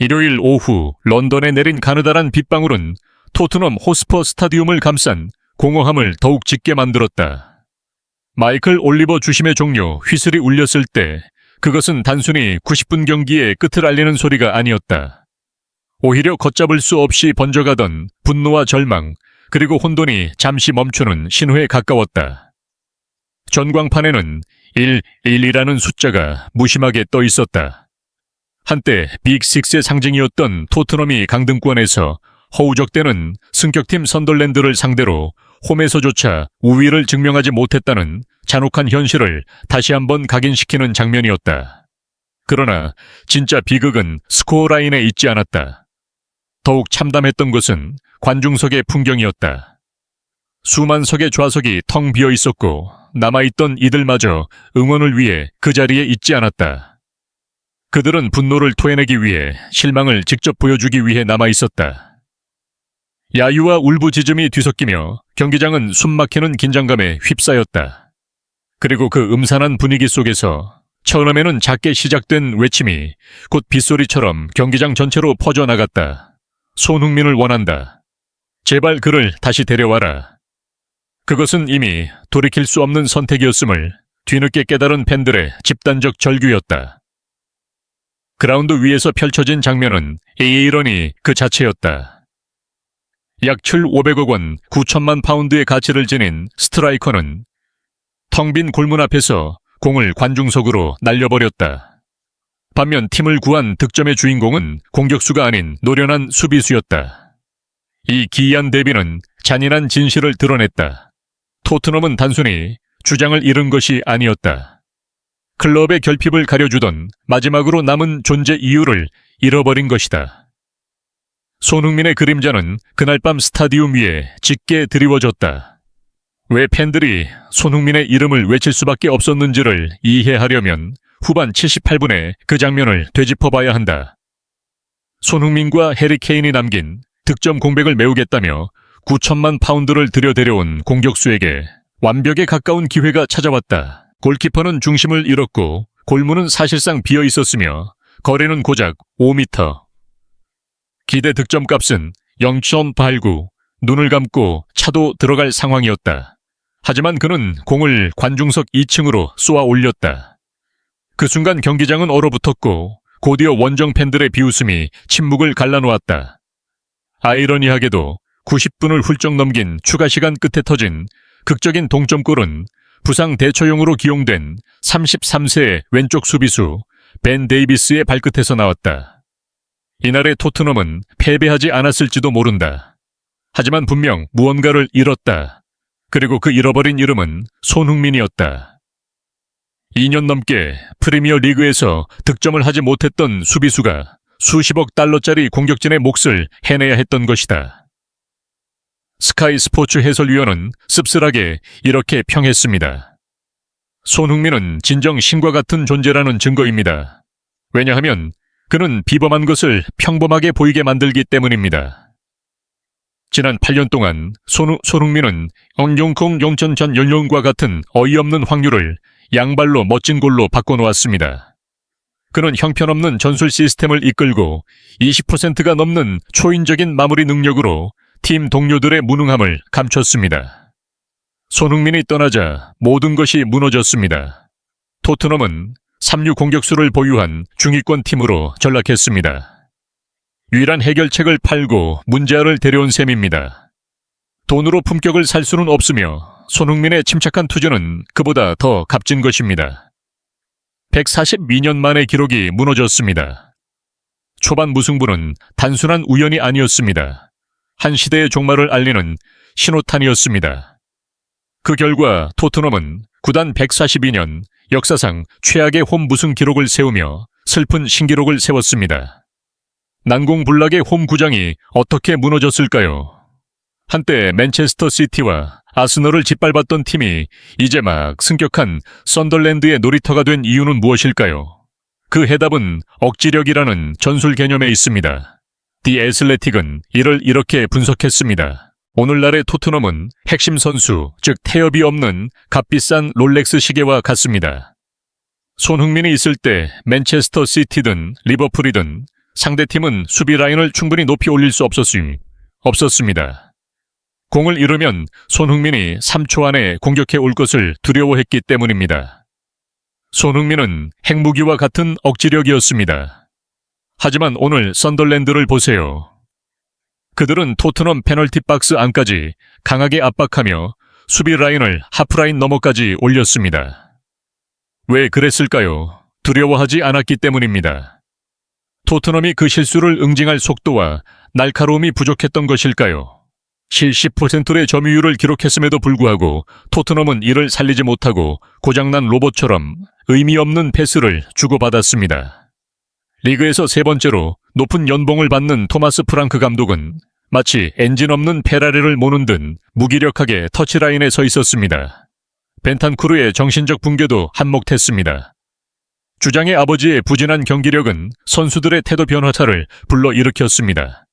일요일 오후 런던에 내린 가느다란 빗방울은 토트넘 호스퍼 스타디움을 감싼 공허함을 더욱 짙게 만들었다. 마이클 올리버 주심의 종료 휘슬이 울렸을 때 그것은 단순히 90분 경기의 끝을 알리는 소리가 아니었다. 오히려 걷잡을 수 없이 번져가던 분노와 절망 그리고 혼돈이 잠시 멈추는 신호에 가까웠다. 전광판에는 111이라는 숫자가 무심하게 떠 있었다. 한때 빅6의 상징이었던 토트넘이 강등권에서 허우적대는 승격팀 선덜랜드를 상대로 홈에서조차 우위를 증명하지 못했다는 잔혹한 현실을 다시 한번 각인시키는 장면이었다. 그러나 진짜 비극은 스코어 라인에 있지 않았다. 더욱 참담했던 것은 관중석의 풍경이었다. 수만 석의 좌석이 텅 비어 있었고 남아있던 이들마저 응원을 위해 그 자리에 있지 않았다. 그들은 분노를 토해내기 위해 실망을 직접 보여주기 위해 남아 있었다. 야유와 울부짖음이 뒤섞이며 경기장은 숨막히는 긴장감에 휩싸였다. 그리고 그 음산한 분위기 속에서 처음에는 작게 시작된 외침이 곧 빗소리처럼 경기장 전체로 퍼져나갔다. 손흥민을 원한다. 제발 그를 다시 데려와라. 그것은 이미 돌이킬 수 없는 선택이었음을 뒤늦게 깨달은 팬들의 집단적 절규였다. 그라운드 위에서 펼쳐진 장면은 에이런이 그 자체였다. 약 7,500억 원 9천만 파운드의 가치를 지닌 스트라이커는 텅 빈 골문 앞에서 공을 관중석으로 날려버렸다. 반면 팀을 구한 득점의 주인공은 공격수가 아닌 노련한 수비수였다. 이 기이한 대비는 잔인한 진실을 드러냈다. 토트넘은 단순히 주장을 잃은 것이 아니었다. 클럽의 결핍을 가려주던 마지막으로 남은 존재 이유를 잃어버린 것이다. 손흥민의 그림자는 그날 밤 스타디움 위에 짙게 드리워졌다. 왜 팬들이 손흥민의 이름을 외칠 수밖에 없었는지를 이해하려면 후반 78분에 그 장면을 되짚어 봐야 한다. 손흥민과 해리 케인이 남긴 득점 공백을 메우겠다며 9천만 파운드를 들여 데려온 공격수에게 완벽에 가까운 기회가 찾아왔다. 골키퍼는 중심을 잃었고 골문은 사실상 비어 있었으며 거리는 고작 5m. 기대 득점 값은 0.89, 눈을 감고 차도 들어갈 상황이었다. 하지만 그는 공을 관중석 2층으로 쏘아 올렸다. 그 순간 경기장은 얼어붙었고 곧이어 원정 팬들의 비웃음이 침묵을 갈라놓았다. 아이러니하게도 90분을 훌쩍 넘긴 추가 시간 끝에 터진 극적인 동점골은 부상 대처용으로 기용된 33세의 왼쪽 수비수 벤 데이비스의 발끝에서 나왔다. 이날의 토트넘은 패배하지 않았을지도 모른다. 하지만 분명 무언가를 잃었다. 그리고 그 잃어버린 이름은 손흥민이었다. 2년 넘게 프리미어 리그에서 득점을 하지 못했던 수비수가 수십억 달러짜리 공격진의 몫을 해내야 했던 것이다. 스카이 스포츠 해설위원은 씁쓸하게 이렇게 평했습니다. 손흥민은 진정 신과 같은 존재라는 증거입니다. 왜냐하면 그는 비범한 것을 평범하게 보이게 만들기 때문입니다. 지난 8년 동안 손, 손흥민은 엉용콩 용천 전 연령과 같은 어이없는 확률을 양발로 멋진 골로 바꿔놓았습니다. 그는 형편없는 전술 시스템을 이끌고 20%가 넘는 초인적인 마무리 능력으로 팀 동료들의 무능함을 감췄습니다. 손흥민이 떠나자 모든 것이 무너졌습니다. 토트넘은 3류 공격수를 보유한 중위권 팀으로 전락했습니다. 유일한 해결책을 팔고 문제아를 데려온 셈입니다. 돈으로 품격을 살 수는 없으며 손흥민의 침착한 투자는 그보다 더 값진 것입니다. 142년 만의 기록이 무너졌습니다. 초반 무승부는 단순한 우연이 아니었습니다. 한 시대의 종말을 알리는 신호탄이었습니다. 그 결과 토트넘은 구단 142년 역사상 최악의 홈 무승 기록을 세우며 슬픈 신기록을 세웠습니다. 난공불락의 홈 구장이 어떻게 무너졌을까요? 한때 맨체스터 시티와 아스널을 짓밟았던 팀이 이제 막 승격한 썬덜랜드의 놀이터가 된 이유는 무엇일까요? 그 해답은 억지력이라는 전술 개념에 있습니다. 디 애슬레틱은 이를 이렇게 분석했습니다. 오늘날의 토트넘은 핵심 선수, 즉 태엽이 없는 값비싼 롤렉스 시계와 같습니다. 손흥민이 있을 때 맨체스터 시티든 리버풀이든 상대팀은 수비 라인을 충분히 높이 올릴 수 없었음, 없었습니다. 공을 잃으면 손흥민이 3초 안에 공격해 올 것을 두려워했기 때문입니다. 손흥민은 핵무기와 같은 억지력이었습니다. 하지만 오늘 썬덜랜드를 보세요. 그들은 토트넘 페널티 박스 안까지 강하게 압박하며 수비 라인을 하프라인 너머까지 올렸습니다. 왜 그랬을까요? 두려워하지 않았기 때문입니다. 토트넘이 그 실수를 응징할 속도와 날카로움이 부족했던 것일까요? 70%의 점유율을 기록했음에도 불구하고 토트넘은 이를 살리지 못하고 고장난 로봇처럼 의미 없는 패스를 주고받았습니다. 리그에서 세 번째로 높은 연봉을 받는 토마스 프랑크 감독은 마치 엔진 없는 페라리를 모는 듯 무기력하게 터치라인에 서 있었습니다. 벤탄쿠르의 정신적 붕괴도 한몫했습니다. 주장의 아버지의 부진한 경기력은 선수들의 태도 변화차를 불러일으켰습니다.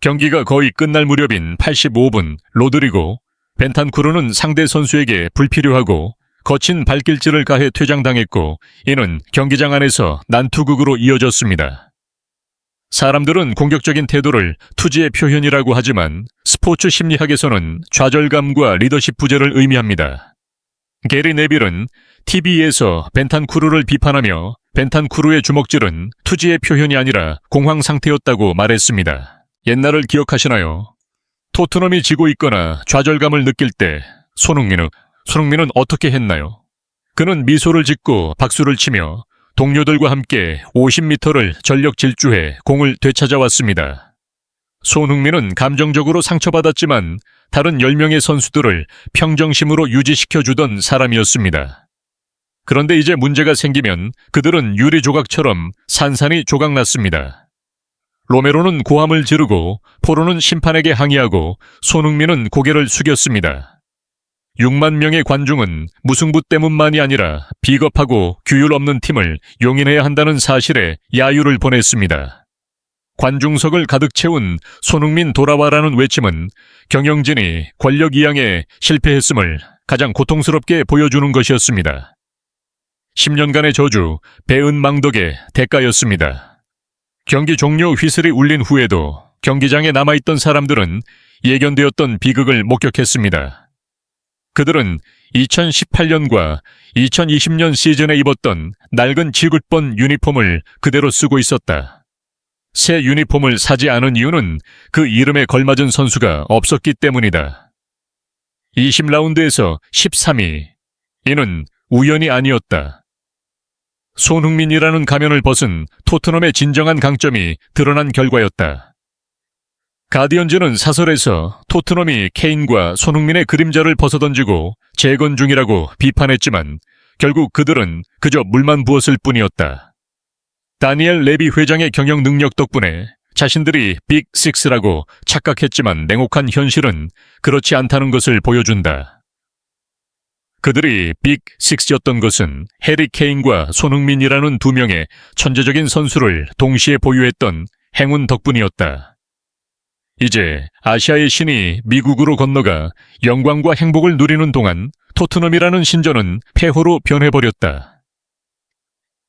경기가 거의 끝날 무렵인 85분 로드리고 벤탄쿠르는 상대 선수에게 불필요하고 거친 발길질을 가해 퇴장당했고 이는 경기장 안에서 난투극으로 이어졌습니다. 사람들은 공격적인 태도를 투지의 표현이라고 하지만 스포츠 심리학에서는 좌절감과 리더십 부재를 의미합니다. 게리 네빌은 TV에서 벤탄쿠르를 비판하며 벤탄쿠르의 주먹질은 투지의 표현이 아니라 공황 상태였다고 말했습니다. 옛날을 기억하시나요? 토트넘이 지고 있거나 좌절감을 느낄 때 손흥민은 손흥민은 어떻게 했나요? 그는 미소를 짓고 박수를 치며 동료들과 함께 50m를 전력 질주해 공을 되찾아왔습니다. 손흥민은 감정적으로 상처받았지만 다른 10명의 선수들을 평정심으로 유지시켜주던 사람이었습니다. 그런데 이제 문제가 생기면 그들은 유리 조각처럼 산산이 조각났습니다. 로메로는 고함을 지르고 포로는 심판에게 항의하고 손흥민은 고개를 숙였습니다. 6만 명의 관중은 무승부 때문만이 아니라 비겁하고 규율 없는 팀을 용인해야 한다는 사실에 야유를 보냈습니다. 관중석을 가득 채운 손흥민 돌아와라는 외침은 경영진이 권력 이양에 실패했음을 가장 고통스럽게 보여주는 것이었습니다. 10년간의 저주, 배은망덕의 대가였습니다. 경기 종료 휘슬이 울린 후에도 경기장에 남아있던 사람들은 예견되었던 비극을 목격했습니다. 그들은 2018년과 2020년 시즌에 입었던 낡은 지굿번 유니폼을 그대로 쓰고 있었다. 새 유니폼을 사지 않은 이유는 그 이름에 걸맞은 선수가 없었기 때문이다. 20라운드에서 13위. 이는 우연이 아니었다. 손흥민이라는 가면을 벗은 토트넘의 진정한 강점이 드러난 결과였다. 가디언즈는 사설에서 토트넘이 케인과 손흥민의 그림자를 벗어던지고 재건 중이라고 비판했지만 결국 그들은 그저 물만 부었을 뿐이었다. 다니엘 레비 회장의 경영 능력 덕분에 자신들이 빅 식스라고 착각했지만 냉혹한 현실은 그렇지 않다는 것을 보여준다. 그들이 빅 식스였던 것은 해리 케인과 손흥민이라는 두 명의 천재적인 선수를 동시에 보유했던 행운 덕분이었다. 이제 아시아의 신이 미국으로 건너가 영광과 행복을 누리는 동안 토트넘이라는 신전은 폐허로 변해버렸다.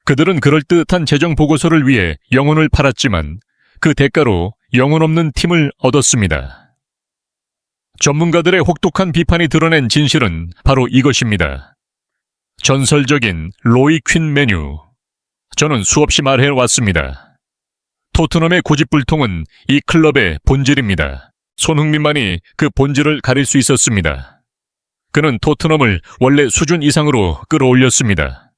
그들은 그럴듯한 재정 보고서를 위해 영혼을 팔았지만 그 대가로 영혼 없는 팀을 얻었습니다. 전문가들의 혹독한 비판이 드러낸 진실은 바로 이것입니다. 전설적인 로이 퀸 메뉴. 저는 수없이 말해 왔습니다. 토트넘의 고집불통은 이 클럽의 본질입니다. 손흥민만이 그 본질을 가릴 수 있었습니다. 그는 토트넘을 원래 수준 이상으로 끌어올렸습니다.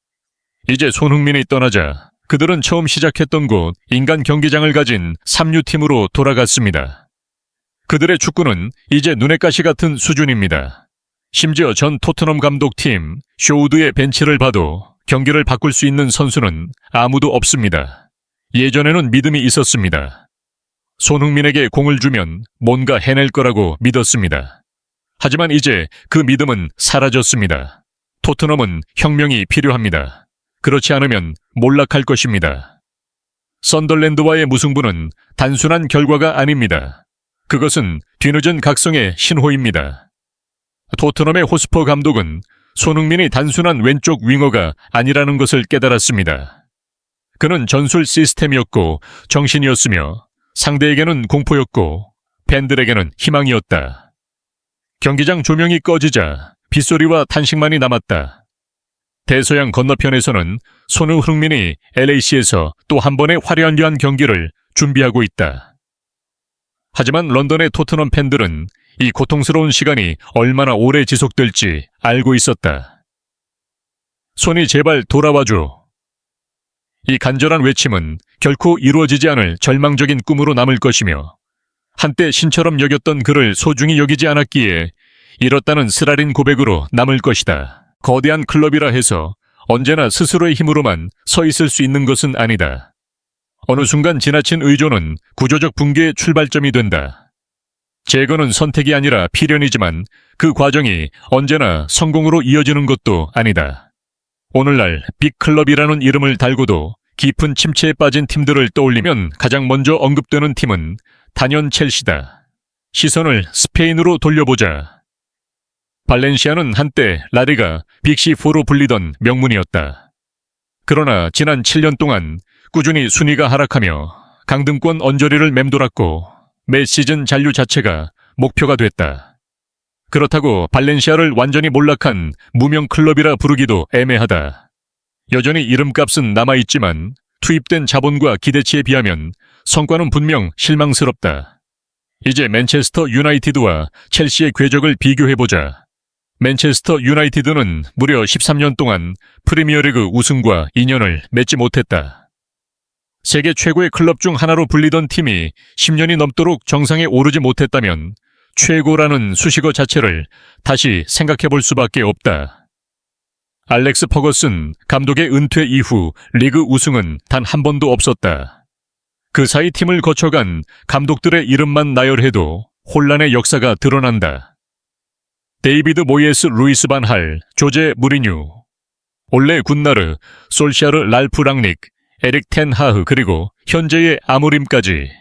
이제 손흥민이 떠나자 그들은 처음 시작했던 곳 인간 경기장을 가진 3류팀으로 돌아갔습니다. 그들의 축구는 이제 눈의 가시 같은 수준입니다. 심지어 전 토트넘 감독팀 쇼우드의 벤치를 봐도 경기를 바꿀 수 있는 선수는 아무도 없습니다. 예전에는 믿음이 있었습니다. 손흥민에게 공을 주면 뭔가 해낼 거라고 믿었습니다. 하지만 이제 그 믿음은 사라졌습니다. 토트넘은 혁명이 필요합니다. 그렇지 않으면 몰락할 것입니다. 썬덜랜드와의 무승부는 단순한 결과가 아닙니다. 그것은 뒤늦은 각성의 신호입니다. 토트넘의 호스퍼 감독은 손흥민이 단순한 왼쪽 윙어가 아니라는 것을 깨달았습니다. 그는 전술 시스템이었고 정신이었으며 상대에게는 공포였고 팬들에게는 희망이었다. 경기장 조명이 꺼지자 빗소리와 탄식만이 남았다. 대서양 건너편에서는 손흥 흥민이 LAC에서 또 한 번의 화려한 경기를 준비하고 있다. 하지만 런던의 토트넘 팬들은 이 고통스러운 시간이 얼마나 오래 지속될지 알고 있었다. 손이 제발 돌아와줘. 이 간절한 외침은 결코 이루어지지 않을 절망적인 꿈으로 남을 것이며 한때 신처럼 여겼던 그를 소중히 여기지 않았기에 잃었다는 쓰라린 고백으로 남을 것이다. 거대한 클럽이라 해서 언제나 스스로의 힘으로만 서 있을 수 있는 것은 아니다. 어느 순간 지나친 의존은 구조적 붕괴의 출발점이 된다. 제거는 선택이 아니라 필연이지만 그 과정이 언제나 성공으로 이어지는 것도 아니다. 오늘날 빅클럽이라는 이름을 달고도 깊은 침체에 빠진 팀들을 떠올리면 가장 먼저 언급되는 팀은 단연 첼시다. 시선을 스페인으로 돌려보자. 발렌시아는 한때 라리가 빅시4로 불리던 명문이었다. 그러나 지난 7년 동안 꾸준히 순위가 하락하며 강등권 언저리를 맴돌았고 매 시즌 잔류 자체가 목표가 됐다. 그렇다고 발렌시아를 완전히 몰락한 무명 클럽이라 부르기도 애매하다. 여전히 이름값은 남아있지만 투입된 자본과 기대치에 비하면 성과는 분명 실망스럽다. 이제 맨체스터 유나이티드와 첼시의 궤적을 비교해보자. 맨체스터 유나이티드는 무려 13년 동안 프리미어리그 우승과 인연을 맺지 못했다. 세계 최고의 클럽 중 하나로 불리던 팀이 10년이 넘도록 정상에 오르지 못했다면 최고라는 수식어 자체를 다시 생각해 볼 수밖에 없다. 알렉스 퍼거슨 감독의 은퇴 이후 리그 우승은 단 한 번도 없었다. 그 사이 팀을 거쳐간 감독들의 이름만 나열해도 혼란의 역사가 드러난다. 데이비드 모이에스 루이스 반할, 조제 무리뉴, 올레 군나르, 솔샤르 랄프 랑닉, 에릭 텐하흐 그리고 현재의 아무림까지.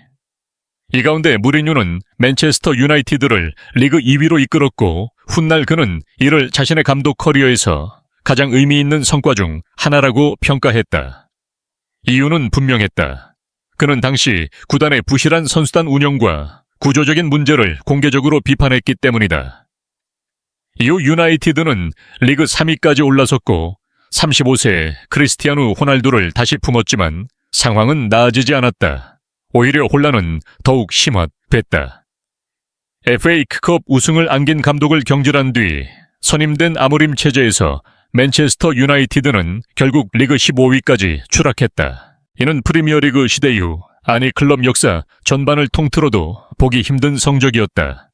이 가운데 무리뉴는 맨체스터 유나이티드를 리그 2위로 이끌었고 훗날 그는 이를 자신의 감독 커리어에서 가장 의미 있는 성과 중 하나라고 평가했다. 이유는 분명했다. 그는 당시 구단의 부실한 선수단 운영과 구조적인 문제를 공개적으로 비판했기 때문이다. 이후 유나이티드는 리그 3위까지 올라섰고 35세 크리스티아누 호날두를 다시 품었지만 상황은 나아지지 않았다. 오히려 혼란은 더욱 심화됐다. FA컵 우승을 안긴 감독을 경질한 뒤 선임된 아무림 체제에서 맨체스터 유나이티드는 결국 리그 15위까지 추락했다. 이는 프리미어리그 시대 이후 아니 클럽 역사 전반을 통틀어도 보기 힘든 성적이었다.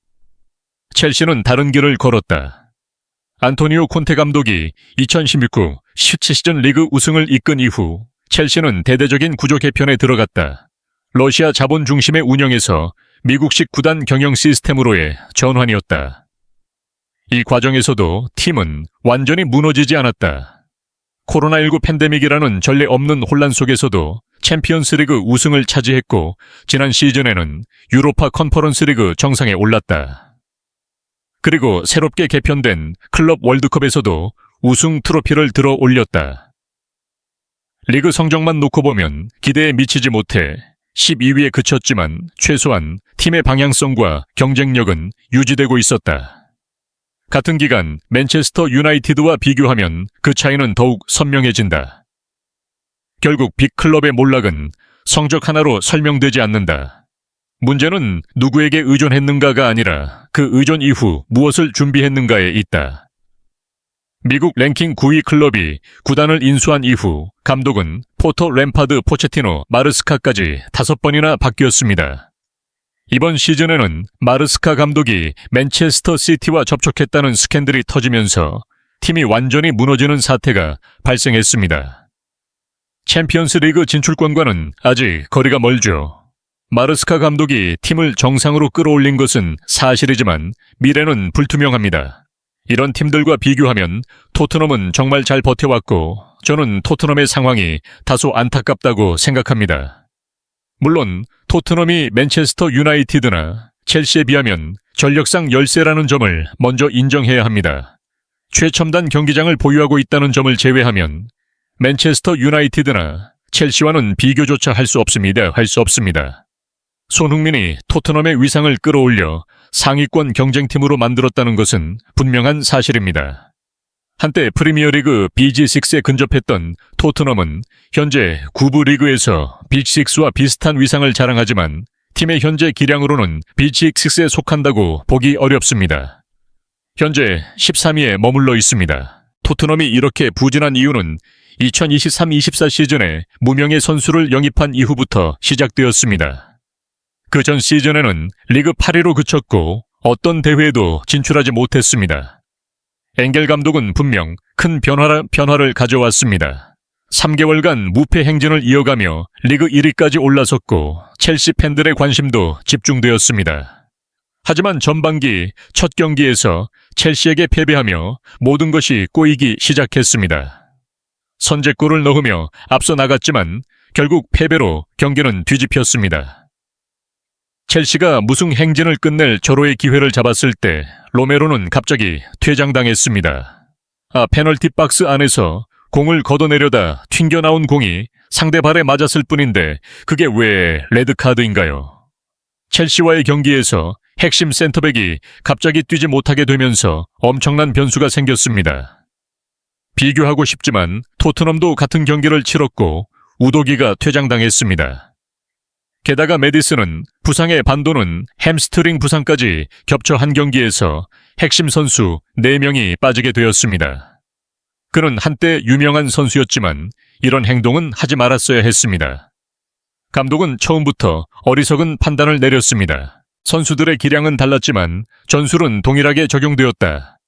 첼시는 다른 길을 걸었다. 안토니오 콘테 감독이 2016-17 시즌 리그 우승을 이끈 이후 첼시는 대대적인 구조 개편에 들어갔다. 러시아 자본 중심의 운영에서 미국식 구단 경영 시스템으로의 전환이었다. 이 과정에서도 팀은 완전히 무너지지 않았다. 코로나19 팬데믹이라는 전례 없는 혼란 속에서도 챔피언스 리그 우승을 차지했고 지난 시즌에는 유로파 컨퍼런스 리그 정상에 올랐다. 그리고 새롭게 개편된 클럽 월드컵에서도 우승 트로피를 들어 올렸다. 리그 성적만 놓고 보면 기대에 미치지 못해 12위에 그쳤지만 최소한 팀의 방향성과 경쟁력은 유지되고 있었다. 같은 기간 맨체스터 유나이티드와 비교하면 그 차이는 더욱 선명해진다. 결국 빅클럽의 몰락은 성적 하나로 설명되지 않는다. 문제는 누구에게 의존했는가가 아니라 그 의존 이후 무엇을 준비했는가에 있다. 미국 랭킹 9위 클럽이 구단을 인수한 이후 감독은 포터 램파드 포체티노 마르스카까지 다섯 번이나 바뀌었습니다. 이번 시즌에는 마르스카 감독이 맨체스터 시티와 접촉했다는 스캔들이 터지면서 팀이 완전히 무너지는 사태가 발생했습니다. 챔피언스 리그 진출권과는 아직 거리가 멀죠. 마르스카 감독이 팀을 정상으로 끌어올린 것은 사실이지만 미래는 불투명합니다. 이런 팀들과 비교하면 토트넘은 정말 잘 버텨왔고 저는 토트넘의 상황이 다소 안타깝다고 생각합니다. 물론 토트넘이 맨체스터 유나이티드나 첼시에 비하면 전력상 열세라는 점을 먼저 인정해야 합니다. 최첨단 경기장을 보유하고 있다는 점을 제외하면 맨체스터 유나이티드나 첼시와는 비교조차 할 수 없습니다. 할 수 없습니다. 손흥민이 토트넘의 위상을 끌어올려 상위권 경쟁팀으로 만들었다는 것은 분명한 사실입니다. 한때 프리미어리그 BG6에 근접했던 토트넘은 현재 구부 리그에서 빅6와 비슷한 위상을 자랑하지만 팀의 현재 기량으로는 빅6에 속한다고 보기 어렵습니다. 현재 13위에 머물러 있습니다. 토트넘이 이렇게 부진한 이유는 2023-24 시즌에 무명의 선수를 영입한 이후부터 시작되었습니다. 그 전 시즌에는 리그 8위로 그쳤고 어떤 대회에도 진출하지 못했습니다. 엥겔 감독은 분명 큰 변화, 변화를 가져왔습니다. 3개월간 무패 행진을 이어가며 리그 1위까지 올라섰고 첼시 팬들의 관심도 집중되었습니다. 하지만 전반기 첫 경기에서 첼시에게 패배하며 모든 것이 꼬이기 시작했습니다. 선제골을 넣으며 앞서 나갔지만 결국 패배로 경기는 뒤집혔습니다. 첼시가 무승 행진을 끝낼 절호의 기회를 잡았을 때 로메로는 갑자기 퇴장당했습니다. 아, 페널티 박스 안에서 공을 걷어내려다 튕겨나온 공이 상대 발에 맞았을 뿐인데 그게 왜 레드카드인가요? 첼시와의 경기에서 핵심 센터백이 갑자기 뛰지 못하게 되면서 엄청난 변수가 생겼습니다. 비교하고 싶지만 토트넘도 같은 경기를 치렀고 우도기가 퇴장당했습니다. 게다가 메디슨은 부상의 반도는 햄스트링 부상까지 겹쳐 한 경기에서 핵심 선수 4명이 빠지게 되었습니다. 그는 한때 유명한 선수였지만 이런 행동은 하지 말았어야 했습니다. 감독은 처음부터 어리석은 판단을 내렸습니다. 선수들의 기량은 달랐지만 전술은 동일하게 적용되었다.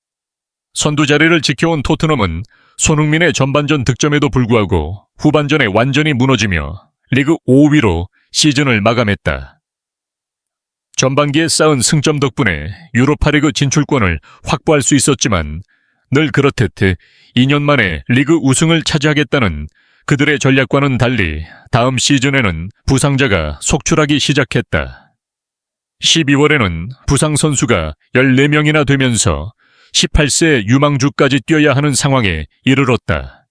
선두 자리를 지켜온 토트넘은 손흥민의 전반전 득점에도 불구하고 후반전에 완전히 무너지며 리그 5위로 시즌을 마감했다. 전반기에 쌓은 승점 덕분에 유로파리그 진출권을 확보할 수 있었지만 늘 그렇듯 2년 만에 리그 우승을 차지하겠다는 그들의 전략과는 달리 다음 시즌에는 부상자가 속출하기 시작했다. 12월에는 부상 선수가 14명이나 되면서 18세 유망주까지 뛰어야 하는 상황에 이르렀다.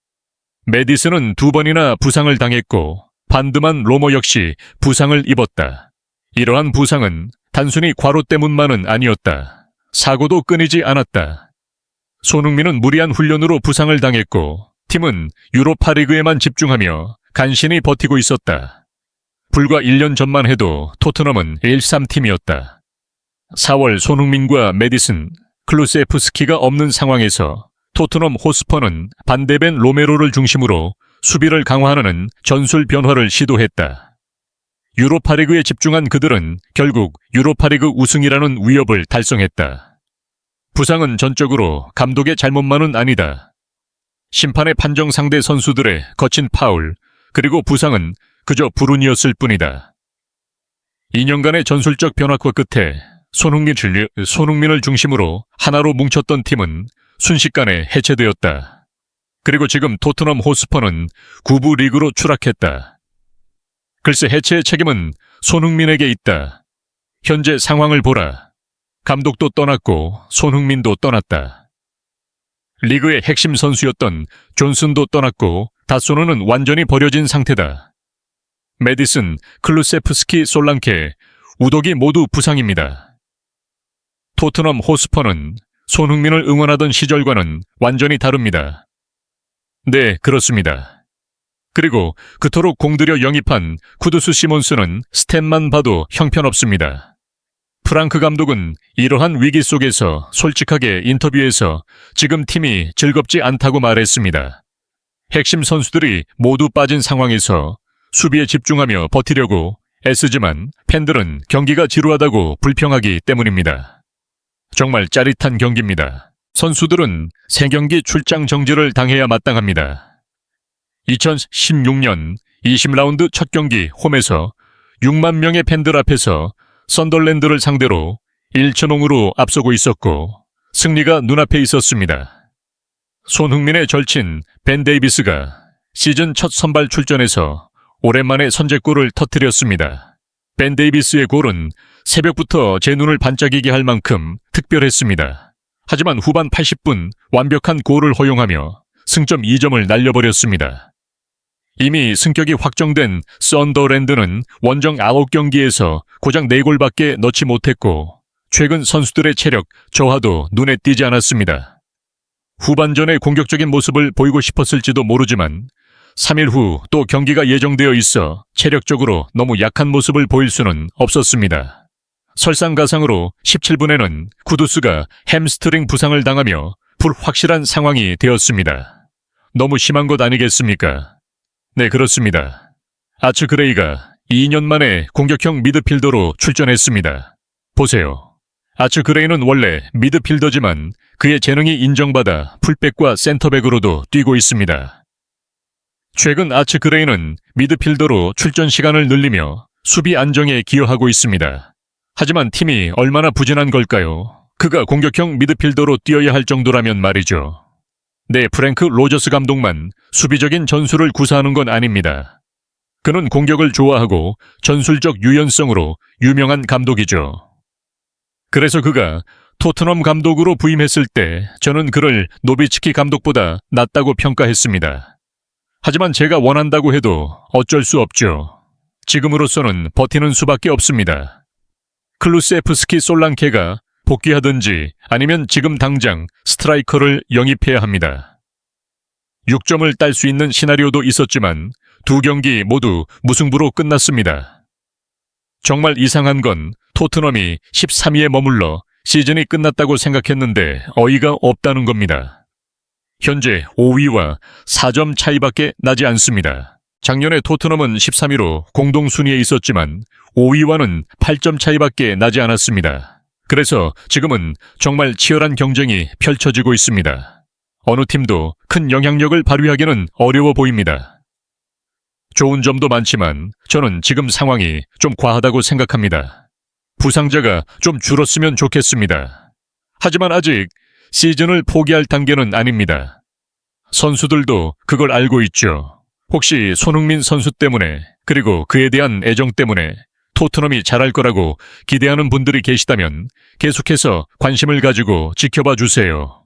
메디슨은 두 번이나 부상을 당했고 반드만 로모 역시 부상을 입었다. 이러한 부상은 단순히 과로 때문만은 아니었다. 사고도 끊이지 않았다. 손흥민은 무리한 훈련으로 부상을 당했고 팀은 유로파 리그에만 집중하며 간신히 버티고 있었다. 불과 1년 전만 해도 토트넘은 1-3팀이었다. 4월 손흥민과 메디슨, 클루세프스키가 없는 상황에서 토트넘 호스퍼는 반대벤 로메로를 중심으로 수비를 강화하는 전술 변화를 시도했다. 유로파리그에 집중한 그들은 결국 유로파리그 우승이라는 위협을 달성했다. 부상은 전적으로 감독의 잘못만은 아니다. 심판의 판정 상대 선수들의 거친 파울, 그리고 부상은 그저 불운이었을 뿐이다. 2년간의 전술적 변화과 끝에 손흥민, 손흥민을 중심으로 하나로 뭉쳤던 팀은 순식간에 해체되었다. 그리고 지금 토트넘 호스퍼는 구부 리그로 추락했다. 글쎄 해체의 책임은 손흥민에게 있다. 현재 상황을 보라. 감독도 떠났고 손흥민도 떠났다. 리그의 핵심 선수였던 존슨도 떠났고 다소노는 완전히 버려진 상태다. 메디슨, 클루세프스키, 솔랑케, 우독이 모두 부상입니다. 토트넘 호스퍼는 손흥민을 응원하던 시절과는 완전히 다릅니다. 네, 그렇습니다. 그리고 그토록 공들여 영입한 쿠두스 시몬스는 스탯만 봐도 형편없습니다. 프랑크 감독은 이러한 위기 속에서 솔직하게 인터뷰에서 지금 팀이 즐겁지 않다고 말했습니다. 핵심 선수들이 모두 빠진 상황에서 수비에 집중하며 버티려고 애쓰지만 팬들은 경기가 지루하다고 불평하기 때문입니다. 정말 짜릿한 경기입니다. 선수들은 세 경기 출장 정지를 당해야 마땅합니다. 2016년 20라운드 첫 경기 홈에서 6만 명의 팬들 앞에서 썬덜랜드를 상대로 1천0으로 앞서고 있었고 승리가 눈앞에 있었습니다. 손흥민의 절친 벤 데이비스가 시즌 첫 선발 출전에서 오랜만에 선제골을 터뜨렸습니다. 벤 데이비스의 골은 새벽부터 제 눈을 반짝이게 할 만큼 특별했습니다. 하지만 후반 80분 완벽한 골을 허용하며 승점 2점을 날려버렸습니다. 이미 승격이 확정된 썬더랜드는 원정 9경기에서 고작 4골밖에 넣지 못했고 최근 선수들의 체력 저하도 눈에 띄지 않았습니다. 후반전의 공격적인 모습을 보이고 싶었을지도 모르지만 3일 후 또 경기가 예정되어 있어 체력적으로 너무 약한 모습을 보일 수는 없었습니다. 설상가상으로 17분에는 구두스가 햄스트링 부상을 당하며 불확실한 상황이 되었습니다. 너무 심한 것 아니겠습니까? 네, 그렇습니다. 아츠 그레이가 2년 만에 공격형 미드필더로 출전했습니다. 보세요. 아츠 그레이는 원래 미드필더지만 그의 재능이 인정받아 풀백과 센터백으로도 뛰고 있습니다. 최근 아츠 그레이는 미드필더로 출전 시간을 늘리며 수비 안정에 기여하고 있습니다. 하지만 팀이 얼마나 부진한 걸까요? 그가 공격형 미드필더로 뛰어야 할 정도라면 말이죠. 네, 프랭크 로저스 감독만 수비적인 전술을 구사하는 건 아닙니다. 그는 공격을 좋아하고 전술적 유연성으로 유명한 감독이죠. 그래서 그가 토트넘 감독으로 부임했을 때 저는 그를 노비츠키 감독보다 낫다고 평가했습니다. 하지만 제가 원한다고 해도 어쩔 수 없죠. 지금으로서는 버티는 수밖에 없습니다. 클루세프스키 솔랑케가 복귀하든지 아니면 지금 당장 스트라이커를 영입해야 합니다. 6점을 딸 수 있는 시나리오도 있었지만 두 경기 모두 무승부로 끝났습니다. 정말 이상한 건 토트넘이 13위에 머물러 시즌이 끝났다고 생각했는데 어이가 없다는 겁니다. 현재 5위와 4점 차이밖에 나지 않습니다. 작년에 토트넘은 13위로 공동 순위에 있었지만 5위와는 8점 차이밖에 나지 않았습니다. 그래서 지금은 정말 치열한 경쟁이 펼쳐지고 있습니다. 어느 팀도 큰 영향력을 발휘하기는 어려워 보입니다. 좋은 점도 많지만 저는 지금 상황이 좀 과하다고 생각합니다. 부상자가 좀 줄었으면 좋겠습니다. 하지만 아직 시즌을 포기할 단계는 아닙니다. 선수들도 그걸 알고 있죠. 혹시 손흥민 선수 때문에 그리고 그에 대한 애정 때문에 토트넘이 잘할 거라고 기대하는 분들이 계시다면 계속해서 관심을 가지고 지켜봐 주세요.